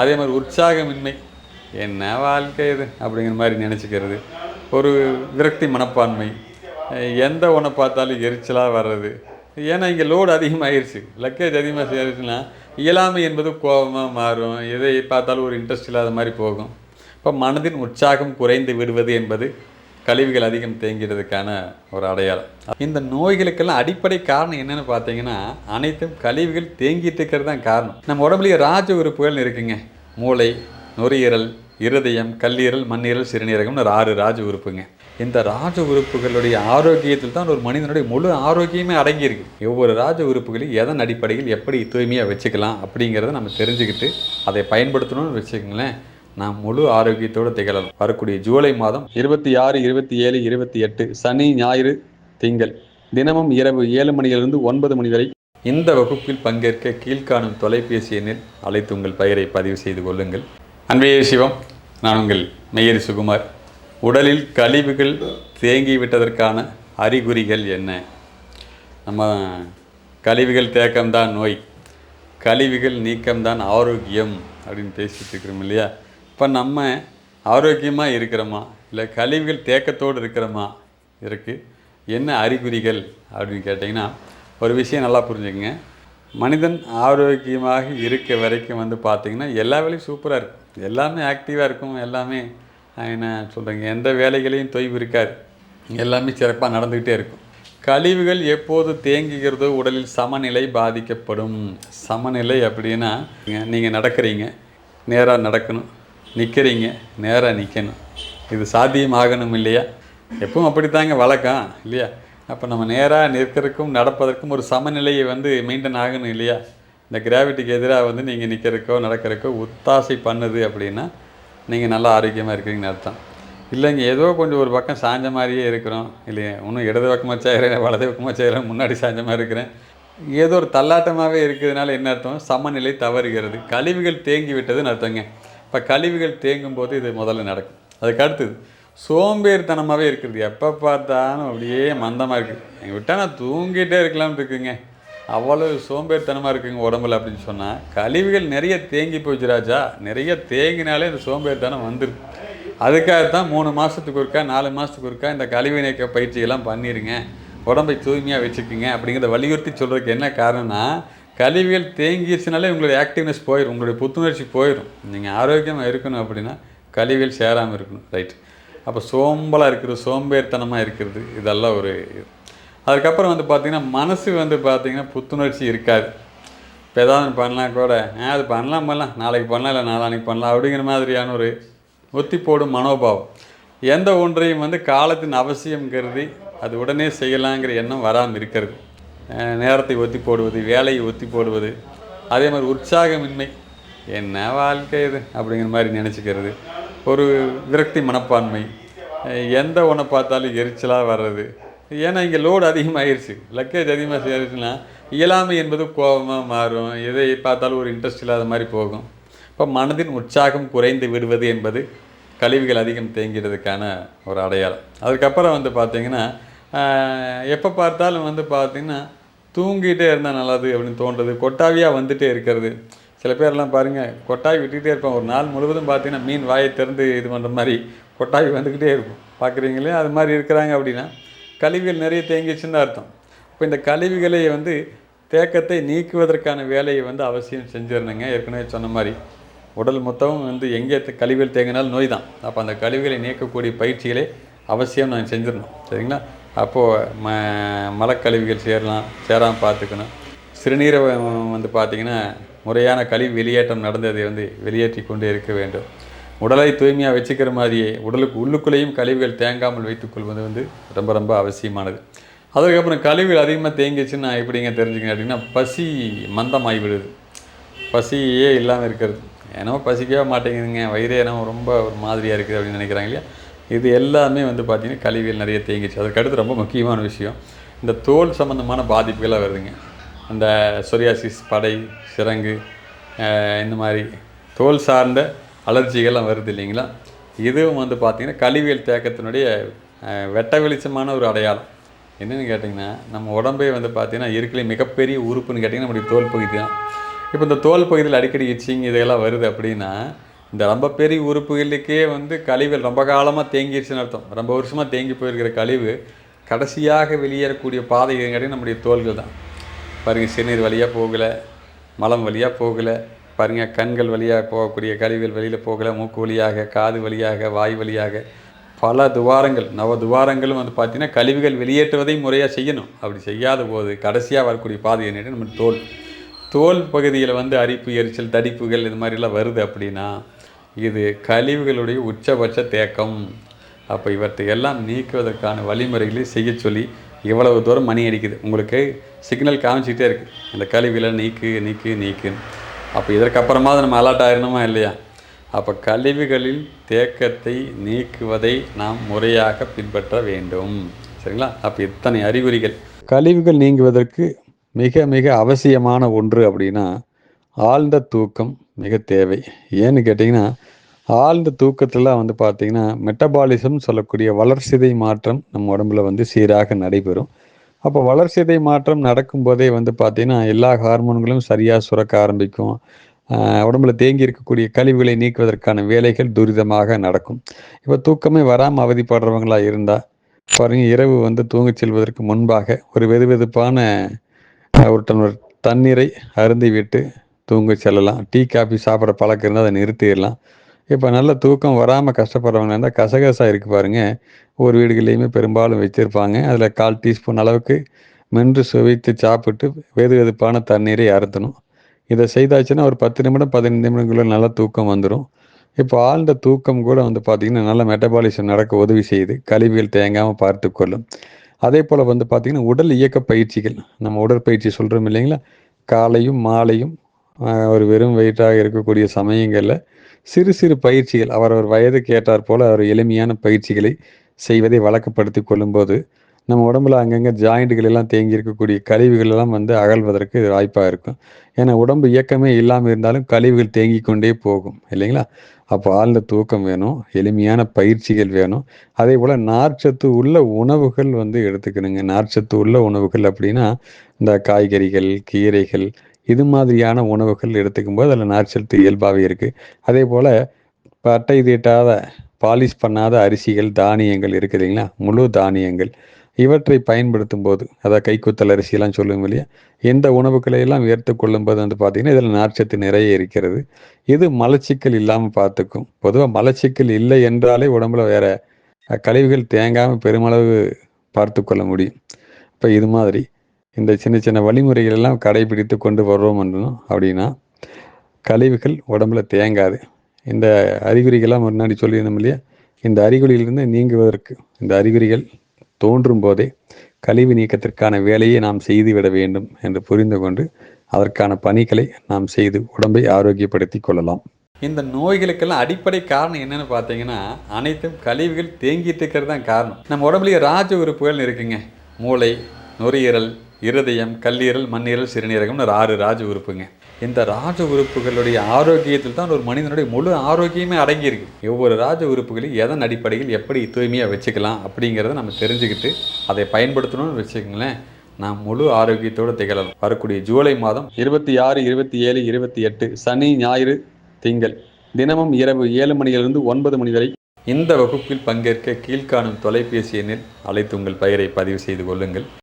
அதே மாதிரி உற்சாகமின்மை. என்ன வாழ்க்கை இது? அப்படிங்கிற மாதிரி நினச்சிக்கிறது. ஒரு விரக்தி மனப்பான்மை. எந்த ஒன்றை பார்த்தாலும் எரிச்சலாக வர்றது. ஏன்னா இங்கே லோடு அதிகமாகிருச்சு லக்கேஜ் அதிகமாக சேருச்சுன்னா இயலாமை என்பது கோபமாக மாறும். எதை பார்த்தாலும் ஒரு இன்ட்ரெஸ்ட் இல்லாத மாதிரி போகும். இப்போ மனதின் உற்சாகம் குறைந்து விடுவது என்பது கழிவுகள் அதிகம் தேங்கிறதுக்கான ஒரு அடையாளம். இந்த நோய்களுக்கெல்லாம் அடிப்படை காரணம் என்னன்னு பார்த்தீங்கன்னா அனைத்தும் கழிவுகள் தேங்கிட்டு இருக்கிறது தான் காரணம். நம்ம உடம்புலயே ராஜ உறுப்புகள் இருக்குங்க. மூளை நுரையீரல் இருதயம் கல்லீரல் மண்ணீரல் சிறுநீரகம்னு ஒரு ஆறு ராஜ உறுப்புங்க. இந்த ராஜ உறுப்புகளுடைய ஆரோக்கியத்தில் தான் ஒரு மனிதனுடைய முழு ஆரோக்கியமே அடங்கியிருக்கு. ஒவ்வொரு ராஜ உறுப்புகளையும் எதன் அடிப்படையில் எப்படி தூய்மையாக வச்சுக்கலாம் அப்படிங்கிறத நம்ம தெரிஞ்சுக்கிட்டு அதை பயன்படுத்தணும்னு வச்சுக்கோங்களேன். நாம் முழு ஆரோக்கியத்தோடு திகழலாம். வரக்கூடிய ஜூலை மாதம் இருபத்தி ஆறு இருபத்தி ஏழு இருபத்தி எட்டு சனி ஞாயிறு திங்கள். தினமும் இரவு ஏழு மணியிலிருந்து ஒன்பது மணி வரை. இந்த வகுப்பில் பங்கேற்க கீழ்காணும் தொலைபேசி எண்ணில் அழைத்து உங்கள் பெயரை பதிவு செய்து கொள்ளுங்கள். அன்பே சிவம் நான் உங்கள் மெய்யரி சுகுமார். உடலில் கழிவுகள் தேங்கி விட்டதற்கான அறிகுறிகள் என்ன? நம்ம கழிவுகள் தேக்கம்தான் நோய். கழிவுகள் நீக்கம்தான் ஆரோக்கியம் அப்படின்னு பேசிகிட்டு இருக்கிறோம் இல்லையா? இப்போ நம்ம ஆரோக்கியமாக இருக்கிறோமா? இல்லை கழிவுகள் தேக்கத்தோடு இருக்கிறோமா? இருக்குது என்ன அறிகுறிகள் அப்படின்னு கேட்டிங்கன்னா ஒரு விஷயம் நல்லா புரிஞ்சுக்கங்க. மனிதன் ஆரோக்கியமாக இருக்க வரைக்கும் வந்து பார்த்திங்கன்னா எல்லா வேலையும் சூப்பராக இருக்கும். எல்லாமே ஆக்டிவாக இருக்கும். எல்லாமே என்ன சொல்கிறீங்க எந்த வேலைகளையும் தொய்வு இருக்காது. எல்லாமே சிறப்பாக நடந்துக்கிட்டே இருக்கும். கழிவுகள் எப்போது தேங்குகிறதோ உடலில் சமநிலை பாதிக்கப்படும். சமநிலை அப்படின்னா நீங்கள் நடக்கிறீங்க. நேராக நடக்கணும். நிற்கிறீங்க நேராக நிற்கணும் இது சாத்தியமாகணும் இல்லையா? எப்பவும் அப்படித்தாங்க வழக்கம் இல்லையா? அப்போ நம்ம நேராக நிற்கிறதுக்கும் நடப்பதற்கும் ஒரு சமநிலையை வந்து மெயின்டைன் ஆகணும் இல்லையா? இந்த கிராவிட்டிக்கு எதிராக வந்து நீங்கள் நிற்கிறக்கோ நடக்கிறக்கோ உத்தாசை பண்ணுது அப்படின்னா நீங்கள் நல்லா ஆரோக்கியமாக இருக்கிறீங்கன்னு அர்த்தம். இல்லைங்க ஏதோ கொஞ்சம் ஒரு பக்கம் சாஞ்ச மாதிரியே இருக்கிறோம். இல்லையா? இன்னும் இடது பக்கமாக செய்கிறேன் வலது பக்கமாக செய்கிறேன் முன்னாடி சாஞ்ச மாதிரி இருக்கிறேன். ஏதோ ஒரு தள்ளாட்டமாகவே இருக்கிறதுனால என்ன அர்த்தம்? சமநிலை தவறுகிறது. கழிவுகள் தேங்கி விட்டதுன்னு அர்த்தங்க. இப்போ கழிவுகள் தேங்கும் போது இது முதல்ல நடக்கும். அதுக்கு அடுத்தது சோம்பேறித்தனமாகவே இருக்கிறது. எப்போ பார்த்தாலும் அப்படியே மந்தமாக இருக்குது எங்கள் விட்டால் நான் தூங்கிட்டே இருக்கலாம்னு இருக்குங்க. அவ்வளோ சோம்பேறித்தனமாக இருக்குங்க உடம்புல அப்படின்னு சொன்னால் கழிவுகள் நிறைய தேங்கி போச்சு ராஜா. நிறைய தேங்கினாலே இந்த சோம்பேறித்தனம் வந்துருக்கு அதுக்காகத்தான் மூணு மாதத்துக்கு ஒருக்கா நாலு மாதத்துக்கு ஒருக்கா இந்த கழிவு நீக்க பயிற்சியெல்லாம் பண்ணிடுங்க உடம்பை தூய்மையாக வச்சுக்கோங்க அப்படிங்கிறத வலியுறுத்தி சொல்கிறதுக்கு என்ன காரணம்னா கழிவுகள் தேங்கிடுச்சுனாலே உங்களுடைய ஆக்டிவ்னஸ் போயிடும் உங்களுடைய புத்துணர்ச்சி போயிடும் நீங்கள் ஆரோக்கியமாக இருக்கணும் அப்படின்னா கழிவுகள் சேராமல் இருக்கணும். ரைட் அப்போ சோம்பலாக இருக்கிறது சோம்பேறித்தனமாக இருக்கிறது இதெல்லாம் ஒரு இது. அதுக்கப்புறம் வந்து பார்த்திங்கன்னா மனசு வந்து பார்த்திங்கன்னா புத்துணர்ச்சி இருக்காது. இப்போ ஏதாவது பண்ணலாம் கூட. ஆ அது பண்ணலாம் பண்ணலாம். நாளைக்கு பண்ணலாம் இல்லை நாளான்னைக்கு பண்ணலாம். அப்படிங்கிற மாதிரியான ஒரு ஒத்தி போடும் மனோபாவம். எந்த ஒன்றையும் வந்து காலத்தின் அவசியம் கருதி அது உடனே செய்யலாங்கிற எண்ணம் வராமல் இருக்கிறது. நேரத்தை ஒத்தி போடுவது வேலையை ஒத்தி போடுவது அதே மாதிரி உற்சாகமின்மை. என்ன வாழ்க்கை இது? அப்படிங்கிற மாதிரி நினச்சிக்கிறது. ஒரு விரக்தி மனப்பான்மை. எந்த ஒன்றை பார்த்தாலும் எரிச்சலாக வர்றது. ஏன்னா இங்கே லோடு அதிகமாகிருச்சு லக்கேஜ் அதிகமாக சேருச்சுன்னா இயலாமை என்பது கோபமாக மாறும். எதை பார்த்தாலும் ஒரு இன்ட்ரெஸ்ட் இல்லாத மாதிரி போகும். இப்போ மனதின் உற்சாகம் குறைந்து விடுவது என்பது கழிவுகள் அதிகம் தேங்கிறதுக்கான ஒரு அடையாளம். அதுக்கப்புறம் வந்து பார்த்திங்கன்னா எப்போ பார்த்தாலும் வந்து பார்த்திங்கன்னா தூங்கிட்டே இருந்தால் நல்லது அப்படின்னு தோன்றது. கொட்டாவியாக வந்துட்டே இருக்கிறது. சில பேர்லாம் பாருங்கள் கொட்டாய் விட்டுக்கிட்டே இருப்பான். ஒரு நாள் முழுவதும் பார்த்தீங்கன்னா மீன் வாயை திறந்து இது பண்ணுற மாதிரி கொட்டாவி வந்துக்கிட்டே இருக்கும். பார்க்குறீங்களே அது மாதிரி இருக்கிறாங்க அப்படின்னா கழிவுகள் நிறைய தேங்கிச்சுன்னு அர்த்தம். இப்போ இந்த கழிவுகளை வந்து தேக்கத்தை நீக்குவதற்கான வேலையை வந்து அவசியம் செஞ்சிடணுங்க. ஏற்கனவே சொன்ன மாதிரி. உடல் மொத்தமும் வந்து எங்கே கழிவுகள் தேங்கினாலும் நோய் தான் அப்போ அந்த கழிவுகளை நீக்கக்கூடிய பயிற்சிகளை அவசியம் நான் செஞ்சிடணும். சரிங்களா? அப்போது ம மலக்கழிவுகள் சேரலாம் சேராமல் பார்த்துக்கணும். சிறுநீரை வந்து பார்த்திங்கன்னா முறையான கழிவு வெளியேற்றம் நடந்ததை வந்து வெளியேற்றி கொண்டே இருக்க வேண்டும். உடலை தூய்மையாக வச்சுக்கிற மாதிரியே உடலுக்கு உள்ளுக்குள்ளேயும் கழிவுகள் தேங்காமல் வைத்துக்கொள்வது வந்து ரொம்ப ரொம்ப அவசியமானது. அதுக்கப்புறம் கழிவுகள் அதிகமாக தேங்கிச்சுன்னா எப்படிங்க தெரிஞ்சுக்கணும் அப்படின்னா பசி மந்தமாகி விடுது பசியே இல்லாமல் இருக்கிறது. ஏன்னா பசிக்கவே மாட்டேங்குதுங்க. வயிறே என்னமோ ரொம்ப ஒரு மாதிரியாக இருக்குது அப்படின்னு நினைக்கிறாங்க இல்லையா? இது எல்லாமே வந்து பார்த்திங்கன்னா கழிவுகள் நிறைய தேங்கிச்சு அதுக்கடுத்து ரொம்ப முக்கியமான விஷயம் இந்த தோல் சம்மந்தமான பாதிப்புகளாக வருதுங்க. இந்த சொரியாசிஸ் படை சிரங்கு இந்த மாதிரி தோல் சார்ந்த அலர்ஜிகள்லாம் வருது இல்லைங்களா? இதுவும் வந்து பார்த்திங்கன்னா கழிவியல் தேக்கத்தினுடைய வெட்ட வெளிச்சமான ஒரு அடையாளம். என்னென்னு கேட்டிங்கன்னா நம்ம உடம்பே வந்து பார்த்திங்கன்னா இருக்கிற மிகப்பெரிய உறுப்புன்னு கேட்டிங்கன்னா நம்முடைய தோல் பகுதி தான். இப்போ இந்த தோல் பகுதியில் அடிக்கடி இச்சிங் இதெல்லாம் வருது அப்படின்னா இந்த ரொம்ப பெரிய உறுப்புகளுக்கே வந்து கழிவுகள் ரொம்ப காலமாக தேங்கிடுச்சுன்னு அர்த்தம். ரொம்ப வருஷமாக தேங்கி போயிருக்கிற கழிவு கடைசியாக வெளியேறக்கூடிய பாதை எதுங்கிறது நம்முடைய தோள்கள் தான். பாருங்கள் சிறுநீர் வழியாக போகலை மலம் வழியாக போகலை பாருங்கள் கண்கள் வழியாக போகக்கூடிய கழிவுகள் வெளியில் போகலை மூக்கு வழியாக காது வழியாக வாய் வழியாக பல துவாரங்கள் நவ துவாரங்களும் வந்து பார்த்திங்கன்னா கழிவுகள் வெளியேற்றுவதை முறையாக செய்யணும். அப்படி செய்யாத போது கடைசியாக வரக்கூடிய பாதை என்னட்டு நம்ம தோல். தோல் பகுதியில் வந்து அரிப்பு எரிச்சல் தடிப்புகள் இது மாதிரிலாம் வருது அப்படின்னா இது கழிவுகளுடைய உச்சபட்ச தேக்கம். அப்போ இவற்றை எல்லாம் நீக்குவதற்கான வழிமுறைகளை செய்ய சொல்லி இவ்வளவு தூரம் மணி அடிக்குது. உங்களுக்கு சிக்னல் காமிச்சிக்கிட்டே இருக்குது இந்த கழிவுகளை நீக்கு நீக்கு நீக்குன்னு அப்போ இதற்கப்புறமாவது நம்ம அலர்ட் ஆயிடணுமா இல்லையா? அப்போ கழிவுகளில் தேக்கத்தை நீக்குவதை நாம் முறையாக பின்பற்ற வேண்டும். சரிங்களா? அப்போ இத்தனை அறிகுறிகள். கழிவுகள் நீங்குவதற்கு மிக மிக அவசியமான ஒன்று அப்படின்னா ஆழ்ந்த தூக்கம் மிக தேவை. ஏன்னு கேட்டிங்கன்னா ஆழ்ந்த தூக்கத்தில் வந்து பார்த்திங்கன்னா மெட்டபாலிசம் சொல்லக்கூடிய வளர்சிதை மாற்றம் நம்ம உடம்புல வந்து சீராக நடைபெறும். அப்போ வளர்சிதை மாற்றம் நடக்கும்போதே வந்து பார்த்திங்கன்னா எல்லா ஹார்மோன்களும் சரியாக சுரக்க ஆரம்பிக்கும். உடம்புல தேங்கி இருக்கக்கூடிய கழிவுகளை நீக்குவதற்கான வேலைகள் துரிதமாக நடக்கும். இப்போ தூக்கமே வராமல் அவதிப்படுறவங்களா இருந்தால் பாருங்க இரவு வந்து தூங்கச் செல்வதற்கு முன்பாக ஒரு வெதுவெதுப்பான ஒரு டம்ளர் தண்ணீரை அருந்திவிட்டு தூங்க செல்லலாம். டீ காஃபி சாப்பிட்ற பழக்கம் இருந்தால் அதை நிறுத்திடலாம். இப்போ நல்ல தூக்கம் வராமல் கஷ்டப்படுறவங்க இருந்தால் கசகசா இருக்குது பாருங்கள் ஒவ்வொரு வீடுகள்லேயுமே பெரும்பாலும் வச்சுருப்பாங்க. அதில் கால் டீஸ்பூன் அளவுக்கு மென்று சுவைத்து சாப்பிட்டு வெது வெதுப்பான தண்ணீரை அறுத்தணும் இதை செய்தாச்சுன்னா ஒரு பத்து நிமிடம் பதினைந்து நிமிடங்களுக்குள்ள நல்ல தூக்கம் வந்துடும் இப்போ ஆழ்ந்த தூக்கம் கூட வந்து பார்த்திங்கன்னா நல்ல மெட்டபாலிசம் நடக்க உதவி செய்யுது. கழிவுகள் தேங்காமல் பார்த்து கொள்ளும். அதே போல் வந்து பார்த்திங்கன்னா உடல் இயக்க பயிற்சிகள். நம்ம உடற்பயிற்சி சொல்கிறோம் இல்லைங்களா? காலையும் மாலையும் அவர் ஒரு வெறும் வெயிட்டாக இருக்கக்கூடிய சமயங்களில் சிறு சிறு பயிற்சிகள் அவரவர் வயதுக்கு கேட்டார் போல் அவர் எளிமையான பயிற்சிகளை செய்வதை வழக்கப்படுத்தி கொள்ளும்போது நம்ம உடம்புல அங்கங்கே ஜாயிண்ட்டுகள் எல்லாம் தேங்கி இருக்கக்கூடிய கழிவுகள் எல்லாம் வந்து அகழ்வதற்கு இது வாய்ப்பாக இருக்கும். ஏன்னா உடம்பு இயக்கமே இல்லாமல் இருந்தாலும் கழிவுகள் தேங்கி கொண்டே போகும் இல்லைங்களா? அப்போ ஆழ்ந்த தூக்கம் வேணும் எளிமையான பயிற்சிகள் வேணும். அதே போல் நார்ச்சத்து உள்ள உணவுகள் வந்து எடுத்துக்கணுங்க. நார்ச்சத்து உள்ள உணவுகள் அப்படின்னா இந்த காய்கறிகள் கீரைகள் இது மாதிரியான உணவுகள் எடுத்துக்கும் போது அதில் நார்ச்சத்து இயல்பாகவே இருக்குது அதே போல் பட்டை தீட்டாத பாலிஷ் பண்ணாத அரிசிகள் தானியங்கள் இருக்குது இல்லைங்களா? முழு தானியங்கள். இவற்றை பயன்படுத்தும் போது அதாவது கைக்குத்தல் அரிசியெல்லாம் சொல்லுவோம் இல்லையா? இந்த உணவுகளை எல்லாம் கொள்ளும் போது வந்து பார்த்திங்கன்னா இதில் நார்ச்சத்து நிறைய இருக்கிறது. இது மலச்சிக்கல் இல்லாமல் பார்த்துக்கும் பொதுவாக மலச்சிக்கல் இல்லை என்றாலே உடம்புல வேறு கழிவுகள் தேங்காமல் பெருமளவு பார்த்து கொள்ள முடியும். இப்போ இது மாதிரி இந்த சின்ன சின்ன வழிமுறைகள் எல்லாம் கடைபிடித்து கொண்டு வர்றோம் அப்படின்னா கழிவுகள் உடம்புல தேங்காது. இந்த அறிகுறிகள்லாம் முன்னாடி சொல்லியிருந்தோம் இல்லையா? இந்த அறிகுறியிலிருந்து நீங்குவதற்கு இந்த அறிகுறிகள் தோன்றும் போதே கழிவு நீக்கத்திற்கான வேலையை நாம் செய்துவிட வேண்டும் என்று புரிந்து கொண்டு அதற்கான பணிகளை நாம் செய்து உடம்பை ஆரோக்கியப்படுத்தி கொள்ளலாம். இந்த நோய்களுக்கெல்லாம் அடிப்படை காரணம் என்னன்னு பார்த்தீங்கன்னா அனைத்தும் கழிவுகள் தேங்கிட்டு இருக்கிறது தான் காரணம். நம்ம உடம்புலயே ராஜ உறுப்புகள் இருக்குங்க. மூளை நுரையீரல் இருதயம் கல்லீரல் மண்ணீரல் சிறுநீரகம்னு ஒரு ஆறு ராஜ உறுப்புங்க. இந்த ராஜ உறுப்புகளுடைய ஆரோக்கியத்தில் தான் ஒரு மனிதனுடைய முழு ஆரோக்கியமே அடங்கியிருக்கு. ஒவ்வொரு ராஜ உறுப்புகளையும் எதன் அடிப்படையில் எப்படி தூய்மையாக வச்சுக்கலாம் அப்படிங்கிறத நம்ம தெரிஞ்சுக்கிட்டு அதை பயன்படுத்தணும்னு வச்சுக்கோங்களேன். நாம் முழு ஆரோக்கியத்தோடு திகழலாம். வரக்கூடிய ஜூலை மாதம் இருபத்தி ஆறு இருபத்தி ஏழு இருபத்தி எட்டு சனி ஞாயிறு திங்கள் தினமும் இரவு ஏழு மணியிலிருந்து ஒன்பது மணி வரை இந்த வகுப்பில் பங்கேற்க கீழ்காணும் தொலைபேசி எண்ணில் அழைத்து உங்கள் பெயரை பதிவு செய்து கொள்ளுங்கள்.